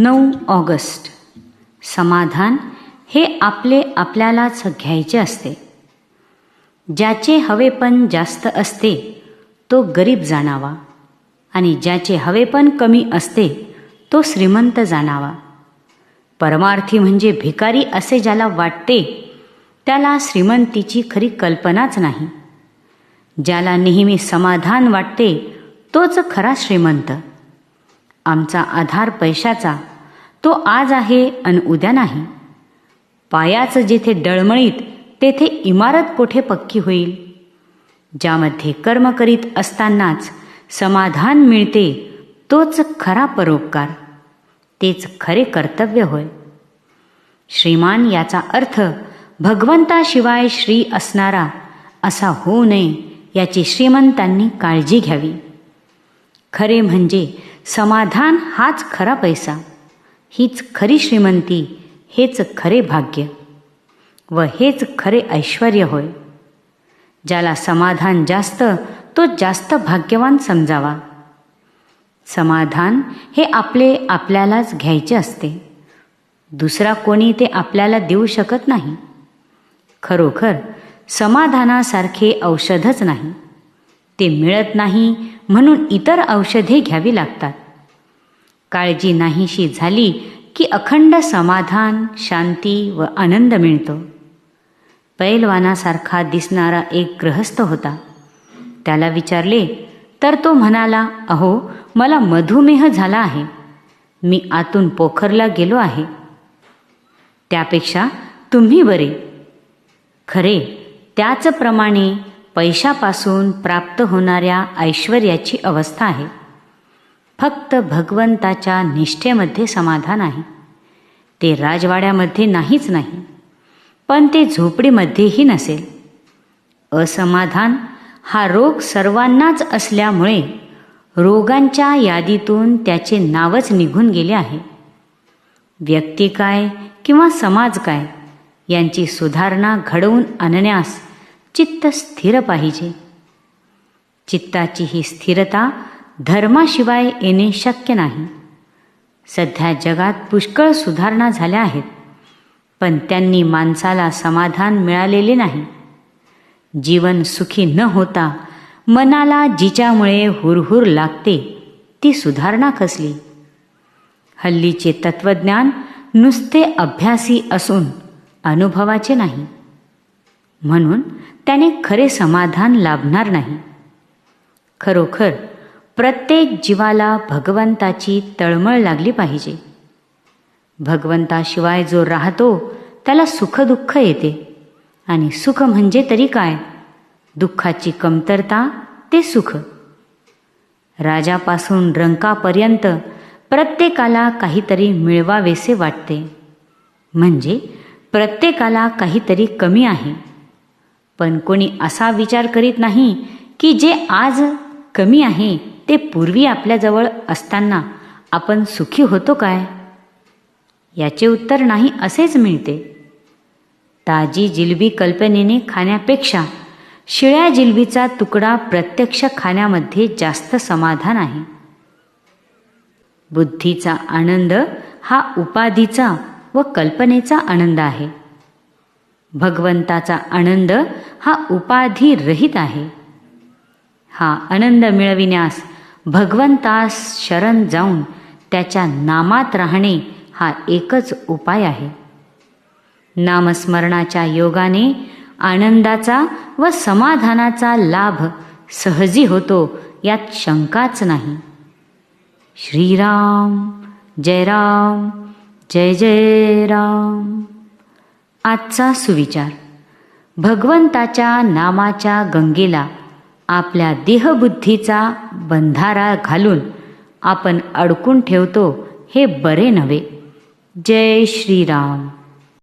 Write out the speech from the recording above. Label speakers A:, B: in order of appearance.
A: नऊ ऑगस्ट. समाधान हे आपले आपल्यालाच घ्यायचे असते. ज्याचे हवेपण जास्त असते तो गरीब जाणावा. आणि ज्याचे हवेपण कमी असते तो श्रीमंत जाणावा. परमार्थी म्हणजे भिकारी असे ज्याला वाटते त्याला श्रीमंतीची खरी कल्पनाच नाही. ज्याला नेहमी समाधान वाटते तोच खरा श्रीमंत. आमचा आधार पैशाचा तो आज आहे आणि उद्या नाही. पायाचं जेथे डळमळीत तेथे इमारत कोठे पक्की होईल? ज्यामध्ये कर्म करीत असतानाच समाधान मिळते तोच खरा परोपकार. तेच खरे कर्तव्य होय. श्रीमान याचा अर्थ भगवंताशिवाय श्री असणारा असा होऊ नये याची श्रीमंतांनी काळजी घ्यावी. खरे म्हणजे समाधान हाच खरा पैसा. हीच खरी श्रीमंती हेच खरे भाग्य. व हेच खरे ऐश्वर होय. ज्याला समाधान जास्त तो जास्त भाग्यवान समजावा. समाधान हे आपले आपल्यालाच घ्यायचे असते. दुसरा कोणी ते आपल्याला देऊ शकत नाही. खरोखर समाधानासारखे औषधच नाही. ते मिळत नाही म्हणून इतर औषधे घ्यावी लागतात. काळजी नाहीशी झाली की अखंड समाधान शांती व आनंद मिळतो. पैलवानासारखा दिसणारा एक ग्रहस्थ होता. त्याला विचारले तर तो म्हणाला अहो मला मधुमेह झाला आहे. मी आतून पोखरला गेलो आहे. त्यापेक्षा तुम्ही बरे. खरे त्याचप्रमाणे पैशापासून प्राप्त होणाऱ्या ऐश्वर्याची अवस्था आहे. फक्त भगवंताच्या निष्ठेमध्ये समाधान आहे. ते राजवाड्यामध्ये नाहीच नाही पण ते झोपडीमध्येही नसेल. असमाधान हा रोग सर्वांनाच असल्यामुळे रोगांच्या यादीतून त्याचे नावच निघून गेले आहे. व्यक्ती काय किंवा समाज काय यांची सुधारणा घडवून आणण्यास चित्त स्थिर पाहिजे. चित्ताची ही स्थिरता धर्माशिवाय येणे शक्य नाही. सध्या जगात पुष्कळ सुधारणा झाल्या आहेत पण त्यांनी माणसाला समाधान मिळालेले नाही. जीवन सुखी न होता मनाला जिच्यामुळे हुरहुर लागते ती सुधारणा कसली? हल्लीचे तत्वज्ञान नुसते अभ्यासी असून अनुभवाचे नाही. म्हणून त्याने खरे समाधान लाभणार नाही. खरोखर प्रत्येक जीवाला भगवंताची तळमळ लागली पाहिजे. भगवंताशिवाय जो राहतो त्याला सुखदुःख येते. आणि सुख म्हणजे तरी काय? दुःखाची कमतरता ते सुख. राजापासून रंकापर्यंत प्रत्येकाला काहीतरी मिळवावेसे वाटते. म्हणजे प्रत्येकाला काहीतरी कमी आहे. पण कोणी असा विचार करीत नाही की जे आज कमी आहे ते पूर्वी आपल्याजवळ असताना आपण सुखी होतो काय? याचे उत्तर नाही असेच मिळते. ताजी जिलबी कल्पनेने खाण्यापेक्षा शिळ्या जिलबीचा तुकडा प्रत्यक्ष खाण्यामध्ये जास्त समाधान आहे. बुद्धीचा आनंद हा उपाधीचा व कल्पनेचा आनंद आहे. भगवंताचा आनंद हा उपाधी रहित आहे. हा आनंद मिळविण्यास भगवंतास शरण जाऊन त्याच्या नामात राहणे हा एकच उपाय आहे. नामस्मरणाच्या योगाने आनंदाचा व समाधानाचा लाभ सहजी होतो यात शंकाच नाही. श्रीराम जय राम जय जय राम. आजचा सुविचार. भगवंताच्या नामाच्या गंगेला आपल्या देहबुद्धीचा बंधारा घालून आपण अडकून ठेवतो हे बरे नव्हे. जय श्रीराम.